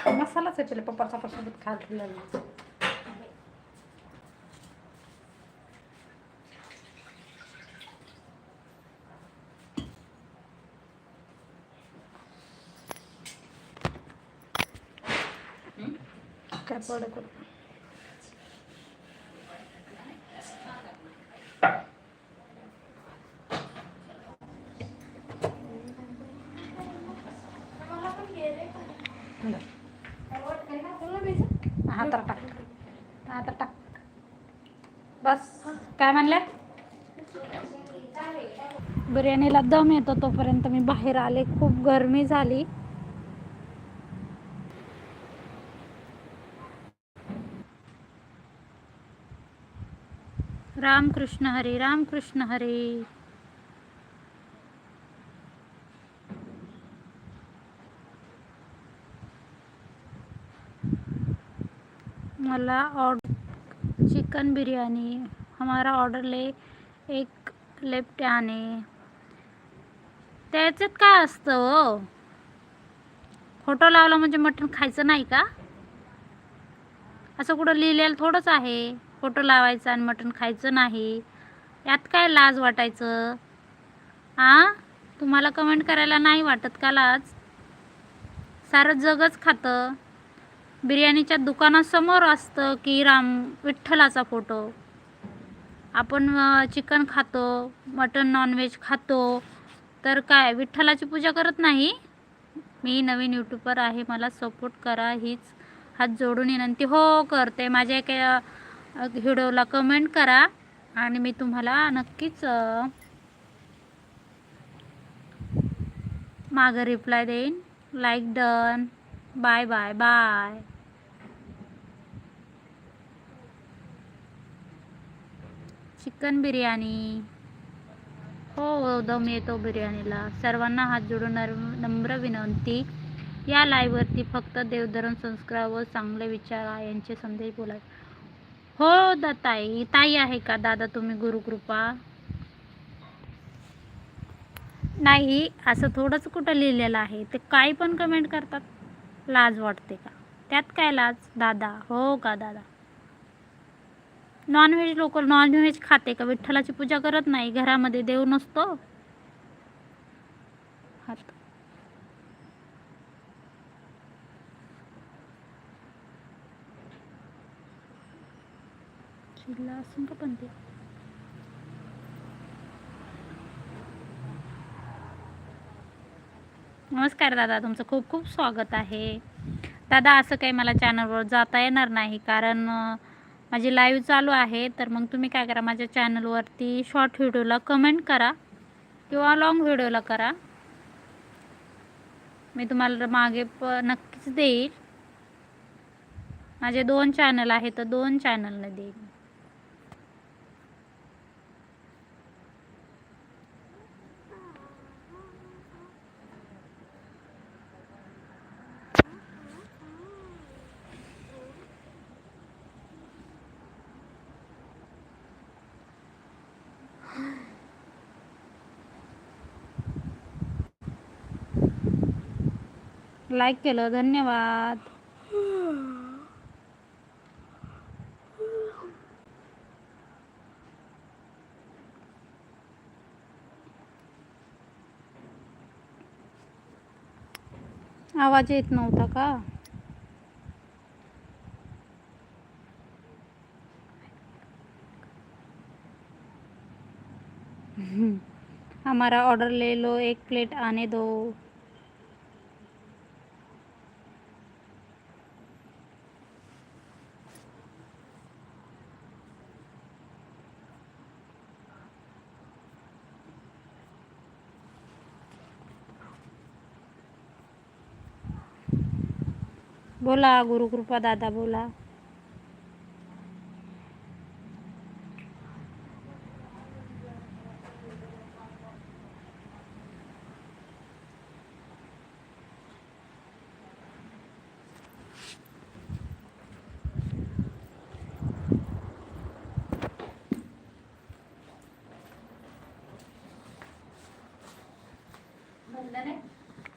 मसालाच आहे पहिले पप्पा सोबत खात ठेवलेला काय पडत बस. काय म्हणले बिर्याणीला दम येतो तोपर्यंत मी बाहेर आले. खूप गरमी झाली. राम कृष्ण हरी राम कृष्ण हरी. मला ऑर्डर चिकन बिरयानी हमारा ऑर्डर ले एक लेफ्ट आणे त्याच्यात काय असतं हो? फोटो लावला म्हणजे मटण खायचं नाही का? असं कुठं लिहिलेलं थोडंच आहे फोटो लावायचा आणि मटण खायचं नाही. यात काय लाज वाटायचं? आ? तुम्हाला कमेंट करायला नाही वाटत का लाज? सारं जगच खातं. बिर्याणीच्या दुकानासमोर असतं की राम विठ्ठलाचा फोटो. आपण चिकन खातो मटन नॉनव्हेज खातो. तर काय विठ्ठलाची पूजा करत नाही? मी नवीन यूट्यूबर आहे मला सपोर्ट करा हीच हात जोडून विनंती. हो करते. माझ्या एका व्हिडिओला कमेंट करा आणि मी तुम्हाला नक्कीच मागं रिप्लाय देईन. Like done bye bye bye. Chicken biryani. हो उदम दम येतो बिर्याणीला. सर्वांना हात जोडून नम्र विनंती. या लाईव्हवरती फक्त देवधरण संस्कार व चांगले विचार यांचे संदेश बोला हो दाताई ताई ताई आहे का? दादा तुम्ही गुरुकृपा. नाही असं थोडंच कुठं लिहिलेलं आहे? ते काही पण कमेंट करतात. लाज वाटते का? त्यात काय लाज? दादा. हो का दादा? नॉनव्हेज लोक नॉनव्हेज खाते का? विठ्ठलाची पूजा करत नाही? घरामध्ये देव नसतो? हात असून का पण ते? नमस्कार दादा तुमचं खूप खूप स्वागत आहे. दादा असं काही मला चॅनलवर जाता येणार नाही कारण माझी लाईव्ह चालू आहे. तर मग तुम्ही काय करा माझ्या चॅनलवरती शॉर्ट व्हिडिओला कमेंट करा किंवा लॉंग व्हिडिओला करा. मी तुम्हाला मागे प नक्कीच देईल. माझे दोन चॅनल आहे तर दोन चॅनलने देईल. लाईक केलं. धन्यवाद. आवाज येत नव्हता का? हमारा ऑर्डर ले लो. एक प्लेट आने दो. बोला गुरुकृपा दादा बोला.